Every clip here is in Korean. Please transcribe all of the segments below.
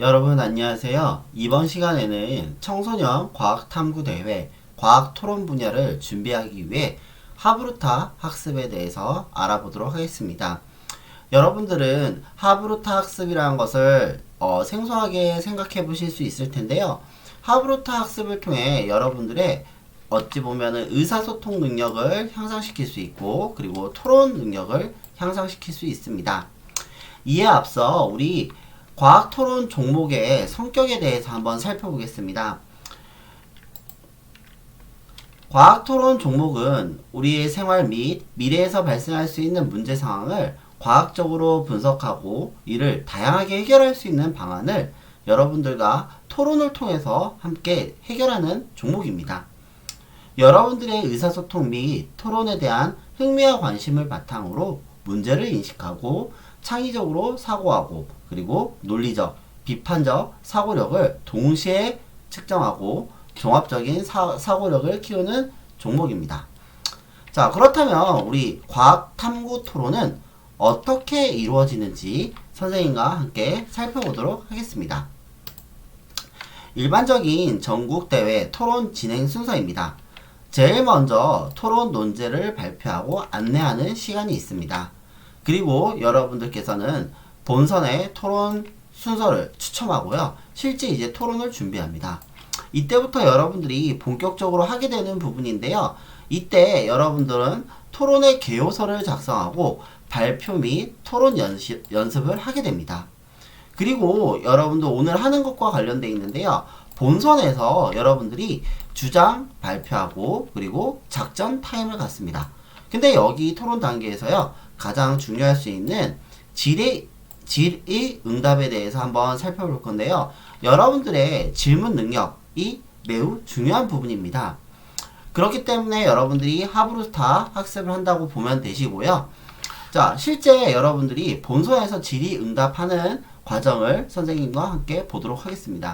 여러분 안녕하세요. 이번 시간에는 청소년 과학 탐구 대회 과학 토론 분야를 준비하기 위해 하브루타 학습에 대해서 알아보도록 하겠습니다. 여러분들은 하브루타 학습이라는 것을 어, 생소하게 생각해 보실 수 있을 텐데요. 하브루타 학습을 통해 여러분들의 어찌 보면은 의사소통 능력을 향상시킬 수 있고 그리고 토론 능력을 향상시킬 수 있습니다. 이에 앞서 우리 과학 토론 종목의 성격에 대해서 한번 살펴보겠습니다. 과학 토론 종목은 우리의 생활 및 미래에서 발생할 수 있는 문제 상황을 과학적으로 분석하고 이를 다양하게 해결할 수 있는 방안을 여러분들과 토론을 통해서 함께 해결하는 종목입니다. 여러분들의 의사소통 및 토론에 대한 흥미와 관심을 바탕으로 문제를 인식하고 창의적으로 사고하고 그리고 논리적, 비판적 사고력을 동시에 측정하고 종합적인 사, 사고력을 키우는 종목입니다. 자, 그렇다면 우리 과학 탐구 토론은 어떻게 이루어지는지 선생님과 함께 살펴보도록 하겠습니다. 일반적인 전국대회 토론 진행 순서입니다. 제일 먼저 토론 논제를 발표하고 안내하는 시간이 있습니다. 그리고 여러분들께서는 본선의 토론 순서를 추첨하고요. 실제 이제 토론을 준비합니다. 이때부터 여러분들이 본격적으로 하게 되는 부분인데요. 이때 여러분들은 토론의 개요서를 작성하고 발표 및 토론 연시, 연습을 하게 됩니다. 그리고 여러분들 오늘 하는 것과 관련되어 있는데요. 본선에서 여러분들이 주장 발표하고 그리고 작전 타임을 갖습니다. 근데 여기 토론 단계에서요. 가장 중요할 수 있는 질의 질의 응답에 대해서 한번 살펴볼 건데요. 여러분들의 질문 능력이 매우 중요한 부분입니다. 그렇기 때문에 여러분들이 하브루스타 학습을 한다고 보면 되시고요. 자, 실제 여러분들이 본선에서 질의 응답하는 과정을 선생님과 함께 보도록 하겠습니다.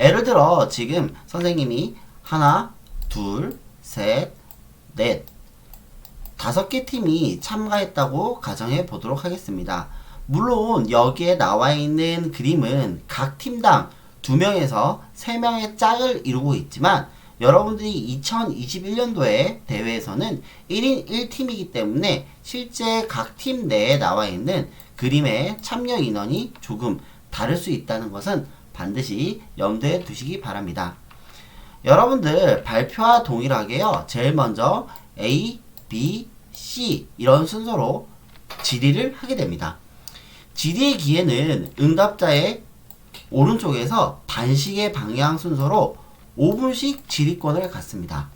예를 들어 지금 선생님이 하나, 둘, 셋, 넷, 다섯 개 팀이 참가했다고 가정해 보도록 하겠습니다. 물론 여기에 나와 있는 그림은 각 팀당 두 명에서 세 명의 짝을 이루고 있지만 여러분들이 2021년도에 대회에서는 1인 1팀이기 때문에 실제 각 팀 내에 나와 있는 그림의 참여 인원이 조금 다를 수 있다는 것은 반드시 염두에 두시기 바랍니다. 여러분들 발표와 동일하게요. 제일 먼저 A, B, C 이런 순서로 질의를 하게 됩니다. 질의의 기회는 응답자의 오른쪽에서 반씩의 방향 순서로 5분씩 질의권을 갖습니다.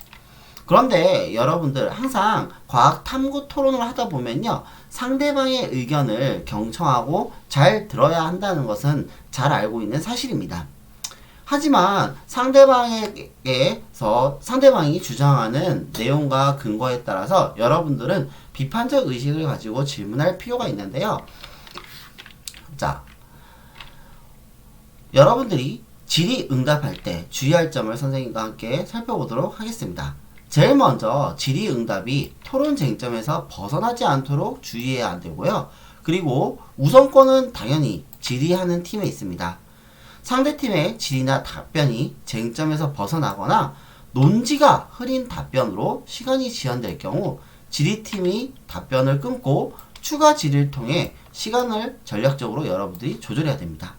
그런데 여러분들 항상 과학 탐구 토론을 하다 보면요. 상대방의 의견을 경청하고 잘 들어야 한다는 것은 잘 알고 있는 사실입니다. 하지만 상대방에게서 상대방이 주장하는 내용과 근거에 따라서 여러분들은 비판적 의식을 가지고 질문할 필요가 있는데요. 자, 여러분들이 질의 응답할 때 주의할 점을 선생님과 함께 살펴보도록 하겠습니다. 제일 먼저 질의 응답이 토론 쟁점에서 벗어나지 않도록 주의해야 안 되고요. 그리고 우선권은 당연히 질의하는 팀에 있습니다. 상대팀의 질의나 답변이 쟁점에서 벗어나거나 논지가 흐린 답변으로 시간이 지연될 경우 질의팀이 답변을 끊고 추가 질의를 통해 시간을 전략적으로 여러분들이 조절해야 됩니다.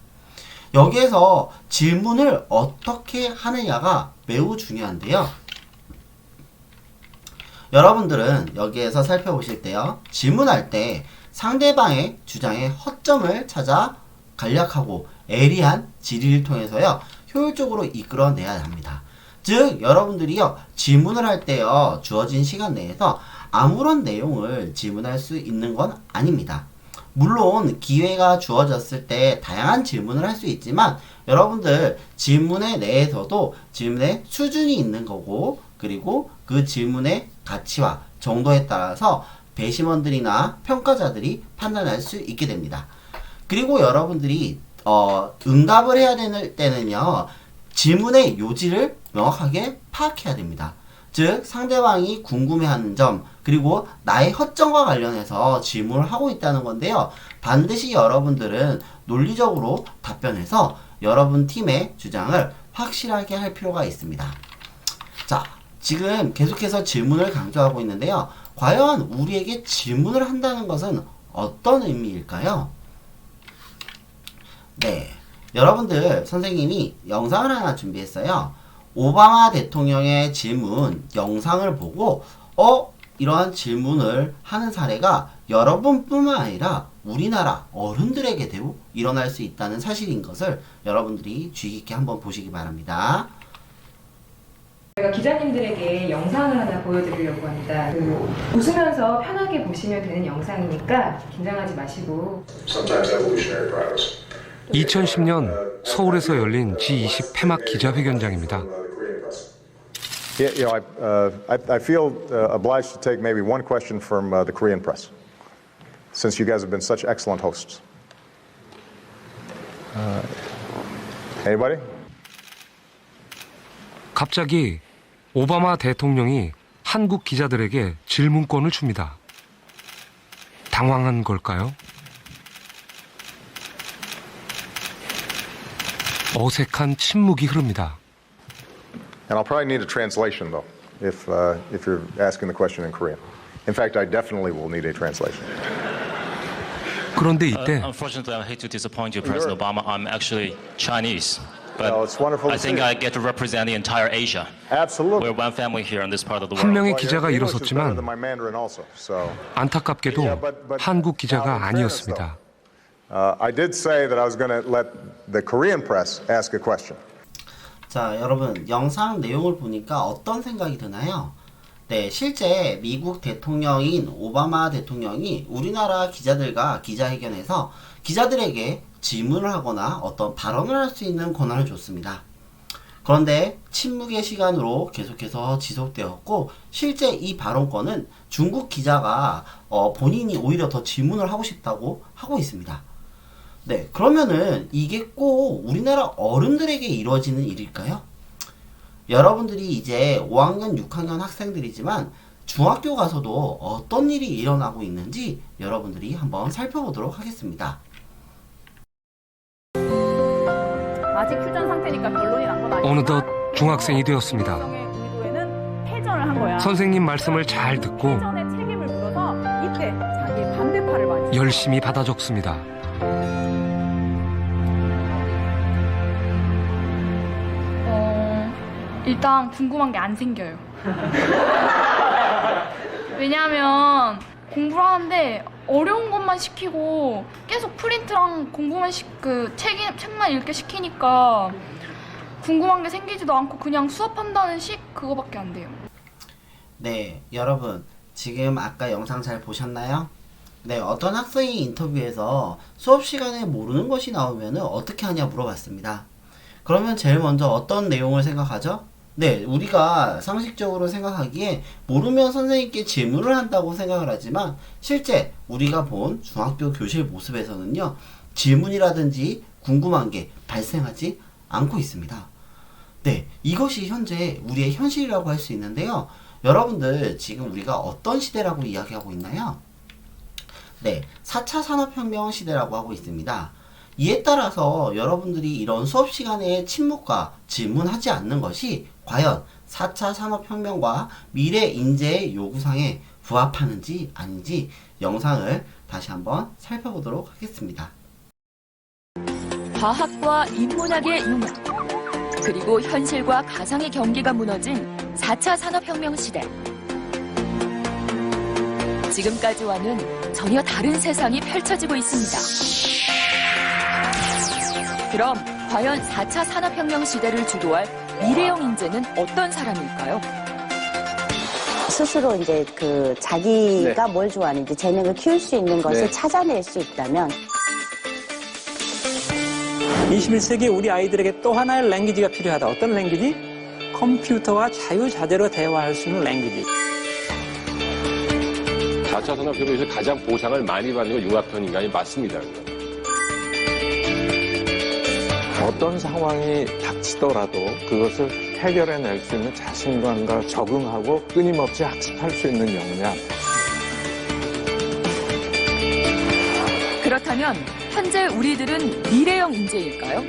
여기에서 질문을 어떻게 하느냐가 매우 중요한데요. 여러분들은 여기에서 살펴보실 때요. 질문할 때 상대방의 주장의 허점을 찾아 간략하고 애리한 질의를 통해서요. 효율적으로 이끌어내야 합니다. 즉 여러분들이요. 질문을 할 때요. 주어진 시간 내에서 아무런 내용을 질문할 수 있는 건 아닙니다. 물론 기회가 주어졌을 때 다양한 질문을 할 수 있지만 여러분들 질문에 내에서도 질문의 수준이 있는 거고 그리고 그 질문의 가치와 정도에 따라서 배심원들이나 평가자들이 판단할 수 있게 됩니다. 그리고 여러분들이 어, 응답을 해야 되는 때는요 질문의 요지를 명확하게 파악해야 됩니다. 즉 상대방이 궁금해하는 점 그리고 나의 허점과 관련해서 질문을 하고 있다는 건데요. 반드시 여러분들은 논리적으로 답변해서 여러분 팀의 주장을 확실하게 할 필요가 있습니다. 자, 지금 계속해서 질문을 강조하고 있는데요. 과연 우리에게 질문을 한다는 것은 어떤 의미일까요? 네. 여러분들, 선생님이 영상을 하나 준비했어요. 오바마 대통령의 질문 영상을 보고, 어? 이러한 질문을 하는 사례가 여러분뿐만 아니라 우리나라 어른들에게도 일어날 수 있다는 사실인 것을 여러분들이 주의 깊게 한번 보시기 바랍니다. 제가 기자님들에게 영상을 하나 보여드리려고 합니다. 그 웃으면서 편하게 보시면 되는 영상이니까 긴장하지 마시고 sometimes evolutionary prowess. 2010년 서울에서 열린 G20 폐막 기자회견장입니다. Uh, the Korean press. Yeah, you know, I, uh, I, I feel uh, obliged to take maybe one question from uh, the Korean press, since you guys have been such excellent hosts. Uh, anybody? 갑자기 오바마 대통령이 한국 기자들에게 질문권을 줍니다. 당황한 걸까요? 어색한 침묵이 흐릅니다. And I'll probably need a translation, though, if, uh, if you're asking the question in Korean. In fact, I definitely will need a translation. 그런데 Uh, 이때 unfortunately, I hate to disappoint you, President Obama. I'm actually Chinese. But Well, it's wonderful to I think see. I get to represent the entire Asia. Absolutely. We're one family here in this part of the 한 world. 명의 Well, your 기자가 English is better 일어섰지만 than my Mandarin also, so. 안타깝게도 Yeah, but- but 한국 now, in 기자가 fairness, 아니었습니다. Uh, I did say that I was going to let the Korean press ask a question. 자, 여러분, 영상 내용을 보니까 어떤 생각이 드나요? 네, 실제 미국 대통령인 오바마 대통령이 우리나라 기자들과 기자회견에서 기자들에게 질문을 하거나 어떤 발언을 할 수 있는 권한을 줬습니다. 그런데 침묵의 시간으로 계속해서 지속되었고 실제 이 발언권은 중국 기자가 어, 본인이 오히려 더 질문을 하고 싶다고 하고 있습니다. 네, 그러면은 이게 꼭 우리나라 어른들에게 이루어지는 일일까요? 여러분들이 이제 5학년, 6학년 학생들이지만 중학교 가서도 어떤 일이 일어나고 있는지 여러분들이 한번 살펴보도록 하겠습니다. 아직 휴전 상태니까 결론이 난 건 아니야. 어느덧 중학생이 되었습니다. 의도에는 패전을 한 거야. 선생님 말씀을 잘 듣고 패전의 책임을 물어서 이때 자기의 반대파를 많이. 열심히 받아 적습니다. 일단 궁금한 게 안 생겨요. 왜냐하면 공부를 하는데 어려운 것만 시키고 계속 프린트랑 공부만 시, 그 책이, 책만 읽게 시키니까 궁금한 게 생기지도 않고 그냥 수업한다는 식 그거밖에 안 돼요. 네, 여러분 지금 아까 영상 잘 보셨나요? 네, 어떤 학생이 인터뷰에서 수업 시간에 모르는 것이 나오면 어떻게 하냐 물어봤습니다. 그러면 제일 먼저 어떤 내용을 생각하죠? 네, 우리가 상식적으로 생각하기에 모르면 선생님께 질문을 한다고 생각을 하지만 실제 우리가 본 중학교 교실 모습에서는요, 질문이라든지 궁금한 게 발생하지 않고 있습니다. 네, 이것이 현재 우리의 현실이라고 할 수 있는데요. 여러분들 지금 우리가 어떤 시대라고 이야기하고 있나요? 네, 4차 산업혁명 시대라고 하고 있습니다. 이에 따라서 여러분들이 이런 수업 시간에 침묵과 질문하지 않는 것이 과연 4차 산업혁명과 미래 인재의 요구상에 부합하는지 아닌지 영상을 다시 한번 살펴보도록 하겠습니다. 과학과 인문학의 융합, 그리고 현실과 가상의 경계가 무너진 4차 산업혁명 시대. 지금까지와는 전혀 다른 세상이 펼쳐지고 있습니다. 그럼 과연 4차 산업혁명 시대를 주도할 미래형 인재는 어떤 사람일까요? 스스로 이제 그 자기가 뭘 좋아하는지 재능을 키울 수 있는 것을 찾아낼 수 있다면 21세기 우리 아이들에게 또 하나의 랭귀지가 필요하다. 어떤 랭귀지? 컴퓨터와 자유자재로 대화할 수 있는 랭귀지. 4차 산업혁명에서 가장 보상을 많이 받는 건 융합형 인간이 맞습니다. 어떤 상황이 닥치더라도 그것을 해결해낼 수 있는 자신감과 적응하고 끊임없이 학습할 수 있는 역량. 그렇다면 현재 우리들은 미래형 인재일까요?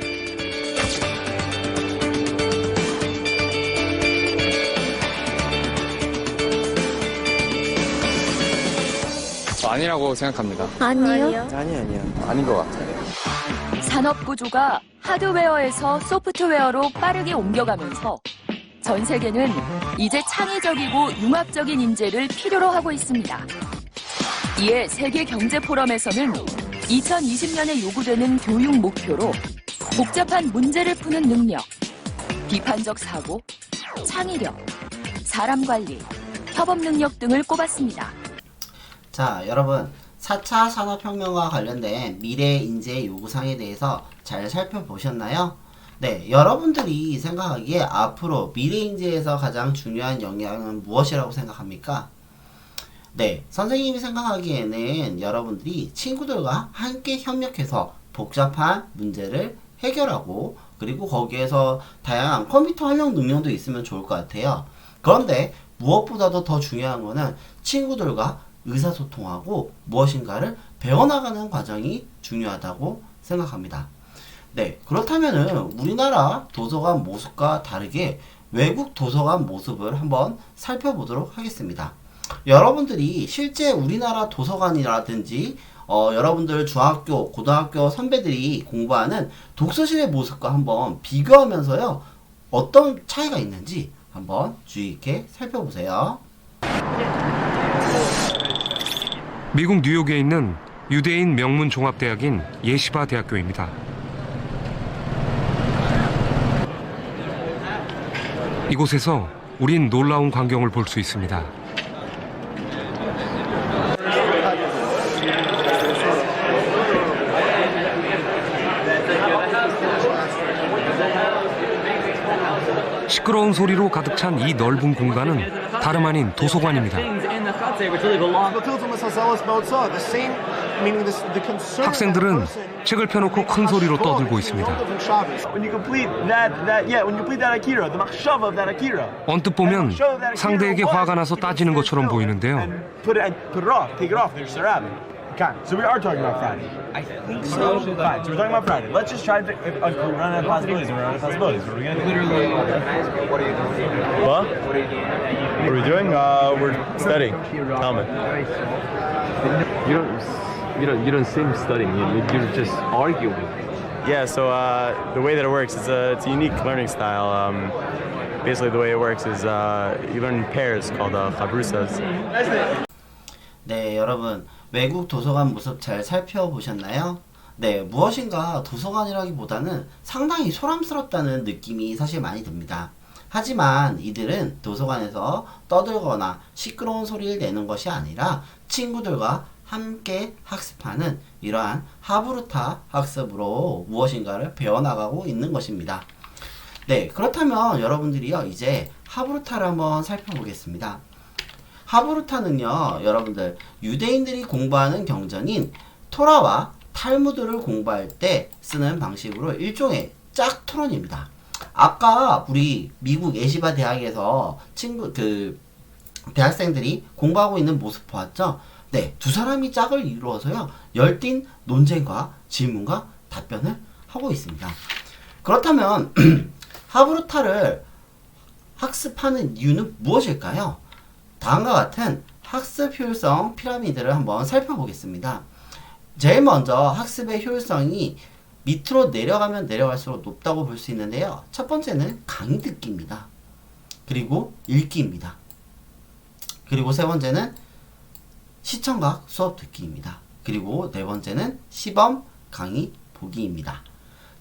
아니라고 생각합니다. 아니요. 아니 아니 아니요. 아닌 것 같아요. 산업 구조가 하드웨어에서 소프트웨어로 빠르게 옮겨가면서 전 세계는 이제 창의적이고 융합적인 인재를 필요로 하고 있습니다. 이에 세계 경제 포럼에서는 2020년에 요구되는 교육 목표로 복잡한 문제를 푸는 능력, 비판적 사고, 창의력, 사람 관리, 협업 능력 등을 꼽았습니다. 자, 여러분. 4차 산업혁명과 관련된 미래 인재 요구사항에 대해서 잘 살펴보셨나요? 네, 여러분들이 생각하기에 앞으로 미래 인재에서 가장 중요한 영역은 무엇이라고 생각합니까? 네, 선생님이 생각하기에는 여러분들이 친구들과 함께 협력해서 복잡한 문제를 해결하고 그리고 거기에서 다양한 컴퓨터 활용 능력도 있으면 좋을 것 같아요. 그런데 무엇보다도 더 중요한 거는 친구들과 의사소통하고 무엇인가를 배워나가는 과정이 중요하다고 생각합니다. 네, 그렇다면은 우리나라 도서관 모습과 다르게 외국 도서관 모습을 한번 살펴보도록 하겠습니다. 여러분들이 실제 우리나라 도서관이라든지 어, 여러분들 중학교, 고등학교 선배들이 공부하는 독서실의 모습과 한번 비교하면서요 어떤 차이가 있는지 한번 주의 있게 살펴보세요. 미국 뉴욕에 있는 유대인 명문 종합대학인 예시바 대학교입니다. 이곳에서 우린 놀라운 광경을 볼 수 있습니다. 시끄러운 소리로 가득 찬 이 넓은 공간은 다름 아닌 도서관입니다. 학생들은 책을 펴놓고 큰 소리로 떠들고 있습니다. 언뜻 보면 상대에게 화가 나서 따지는 것처럼 보이는데요. So we are talking about Friday. I think so. Fine. So we're talking about Friday. Let's just try to. If, if we're running out of possibilities, we're running out of possibilities. What are we gonna do? Literally. What are you doing? What? What are we doing? Uh, we're studying. Talmud. You don't, you don't, you don't seem studying. You, you're just arguing. Yeah. So uh, the way that it works is a it's a unique learning style. Um, basically, the way it works is uh, you learn in pairs called uh, chabrusas. 네, 여러분 외국 도서관 모습 잘 살펴보셨나요? 네, 무엇인가 도서관이라기보다는 상당히 소람스럽다는 느낌이 사실 많이 듭니다. 하지만 이들은 도서관에서 떠들거나 시끄러운 소리를 내는 것이 아니라 친구들과 함께 학습하는 이러한 하브루타 학습으로 무엇인가를 배워나가고 있는 것입니다. 네, 그렇다면 여러분들이요, 이제 하브루타를 한번 살펴보겠습니다. 하브루타는요, 여러분들, 유대인들이 공부하는 경전인 토라와 탈무드를 공부할 때 쓰는 방식으로 일종의 짝 토론입니다. 아까 우리 미국 예시바 대학에서 친구, 그, 대학생들이 공부하고 있는 모습 보았죠? 네, 두 사람이 짝을 이루어서요, 열띤 논쟁과 질문과 답변을 하고 있습니다. 그렇다면, 하브루타를 학습하는 이유는 무엇일까요? 다음과 같은 학습 효율성 피라미드를 한번 살펴보겠습니다. 제일 먼저 학습의 효율성이 밑으로 내려가면 내려갈수록 높다고 볼 수 있는데요. 첫 번째는 강의 듣기입니다. 그리고 읽기입니다. 그리고 세 번째는 시청각 수업 듣기입니다. 그리고 네 번째는 시범 강의 보기입니다.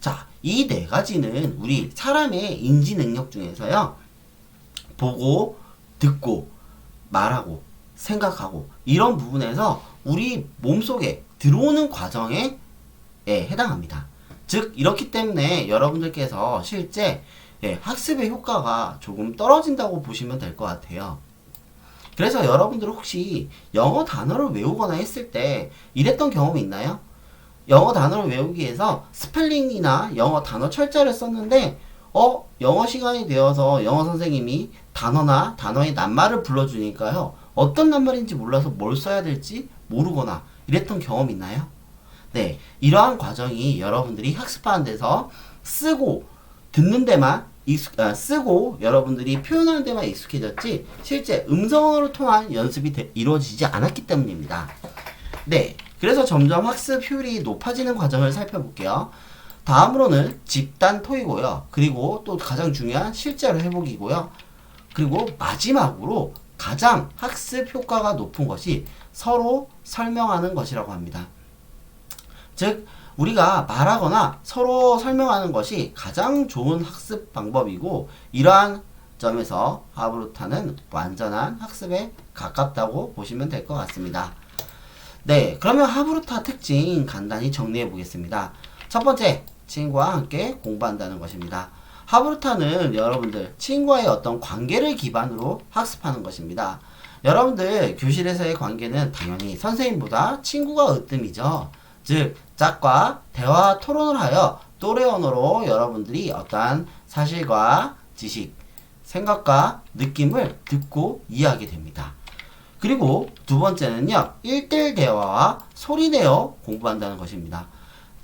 자, 이 네 가지는 우리 사람의 인지 능력 중에서요. 보고, 듣고, 말하고 생각하고 이런 부분에서 우리 몸속에 들어오는 과정에 예, 해당합니다. 즉 이렇기 때문에 여러분들께서 실제 예, 학습의 효과가 조금 떨어진다고 보시면 될 것 같아요. 그래서 여러분들 혹시 영어 단어를 외우거나 했을 때 이랬던 경험이 있나요? 영어 단어를 외우기 위해서 스펠링이나 영어 단어 철자를 썼는데 어 영어 시간이 되어서 영어 선생님이 단어나 단어의 낱말을 불러주니까요 어떤 낱말인지 몰라서 뭘 써야 될지 모르거나 이랬던 경험 있나요? 네, 이러한 과정이 여러분들이 학습하는 데서 쓰고 듣는 데만 익숙, 아, 쓰고 여러분들이 표현하는 데만 익숙해졌지 실제 음성으로 통한 연습이 되- 이루어지지 않았기 때문입니다. 네, 그래서 점점 학습 효율이 높아지는 과정을 살펴볼게요. 다음으로는 집단 토이고요. 그리고 또 가장 중요한 실제로 회복이고요. 그리고 마지막으로 가장 학습 효과가 높은 것이 서로 설명하는 것이라고 합니다. 즉, 우리가 말하거나 서로 설명하는 것이 가장 좋은 학습 방법이고, 이러한 점에서 하브루타는 완전한 학습에 가깝다고 보시면 될 것 같습니다. 네, 그러면 하브루타 특징 간단히 정리해 보겠습니다. 첫 번째, 친구와 함께 공부한다는 것입니다. 하브루타는 여러분들 친구와의 어떤 관계를 기반으로 학습하는 것입니다. 여러분들 교실에서의 관계는 당연히 선생님보다 친구가 으뜸이죠. 즉 짝과 대화 토론을 하여 또래 언어로 여러분들이 어떠한 사실과 지식, 생각과 느낌을 듣고 이해하게 됩니다. 그리고 두 번째는요, 1대1 대화와 소리내어 공부한다는 것입니다.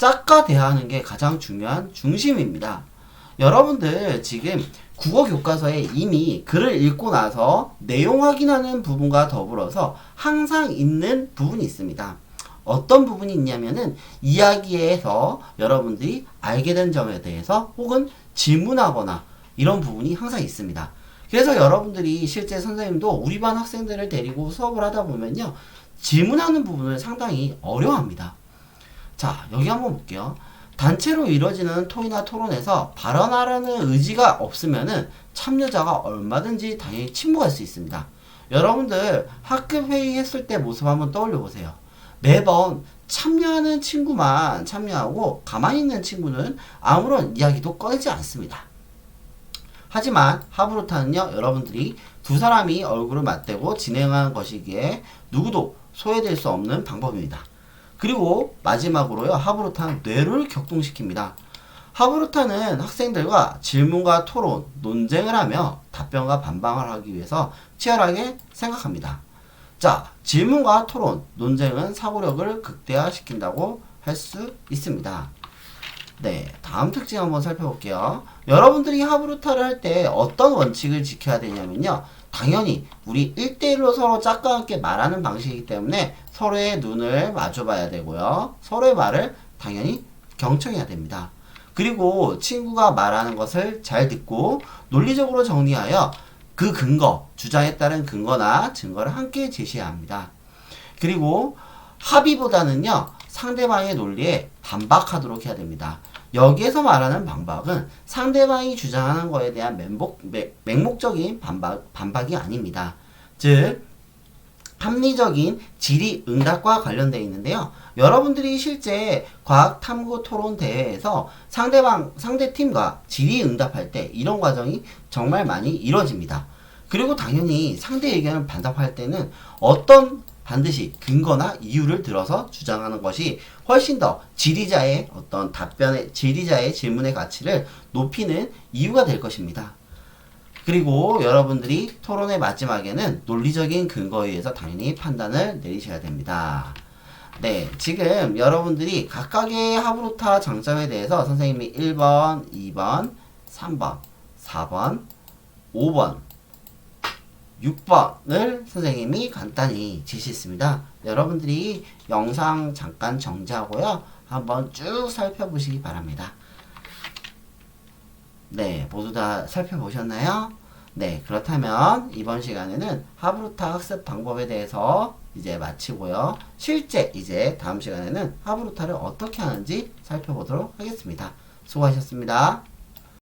짝과 대화하는 게 가장 중요한 중심입니다. 여러분들 지금 국어 교과서에 이미 글을 읽고 나서 내용 확인하는 부분과 더불어서 항상 있는 부분이 있습니다. 어떤 부분이 있냐면은 이야기에서 여러분들이 알게 된 점에 대해서 혹은 질문하거나 이런 부분이 항상 있습니다. 그래서 여러분들이 실제 선생님도 우리 반 학생들을 데리고 수업을 하다 보면요. 질문하는 부분을 상당히 어려워합니다. 자, 여기 한번 볼게요. 단체로 이루어지는 토의나 토론에서 발언하려는 의지가 없으면은 참여자가 얼마든지 당연히 침묵할 수 있습니다. 여러분들 학급 회의 했을 때 모습 한번 떠올려 보세요. 매번 참여하는 친구만 참여하고 가만히 있는 친구는 아무런 이야기도 꺼내지 않습니다. 하지만 하브루타는요, 여러분들이 두 사람이 얼굴을 맞대고 진행하는 것이기에 누구도 소외될 수 없는 방법입니다. 그리고 마지막으로요, 하브루타는 뇌를 격동시킵니다. 하브루타는 학생들과 질문과 토론, 논쟁을 하며 답변과 반박을 하기 위해서 치열하게 생각합니다. 자, 질문과 토론, 논쟁은 사고력을 극대화시킨다고 할 수 있습니다. 네, 다음 특징 한번 살펴볼게요. 여러분들이 하브루타를 할 때 어떤 원칙을 지켜야 되냐면요. 당연히 우리 1대1로 서로 짝과 함께 말하는 방식이기 때문에 서로의 눈을 마주봐야 되고요. 서로의 말을 당연히 경청해야 됩니다. 그리고 친구가 말하는 것을 잘 듣고 논리적으로 정리하여 그 근거, 주장에 따른 근거나 증거를 함께 제시해야 합니다. 그리고 합의보다는요, 상대방의 논리에 반박하도록 해야 됩니다. 여기에서 말하는 반박은 상대방이 주장하는 것에 대한 맹목, 맹- 맹목적인 반박, 반박이 아닙니다. 즉, 합리적인 질의 응답과 관련되어 있는데요. 여러분들이 실제 과학 탐구 토론 대회에서 상대방 상대 팀과 질의 응답할 때 이런 과정이 정말 많이 이루어집니다. 그리고 당연히 상대 의견을 반답할 때는 어떤 반드시 근거나 이유를 들어서 주장하는 것이 훨씬 더 질의자의 어떤 답변의 질의자의 질문의 가치를 높이는 이유가 될 것입니다. 그리고 여러분들이 토론의 마지막에는 논리적인 근거에 의해서 당연히 판단을 내리셔야 됩니다. 네, 지금 여러분들이 각각의 하브루타 장점에 대해서 선생님이 1번, 2번, 3번, 4번, 5번, 6번을 선생님이 간단히 제시했습니다. 여러분들이 영상 잠깐 정지하고요. 한번 쭉 살펴보시기 바랍니다. 네, 모두 다 살펴보셨나요? 네, 그렇다면 이번 시간에는 하브루타 학습 방법에 대해서 이제 마치고요. 실제 이제 다음 시간에는 하브루타를 어떻게 하는지 살펴보도록 하겠습니다. 수고하셨습니다.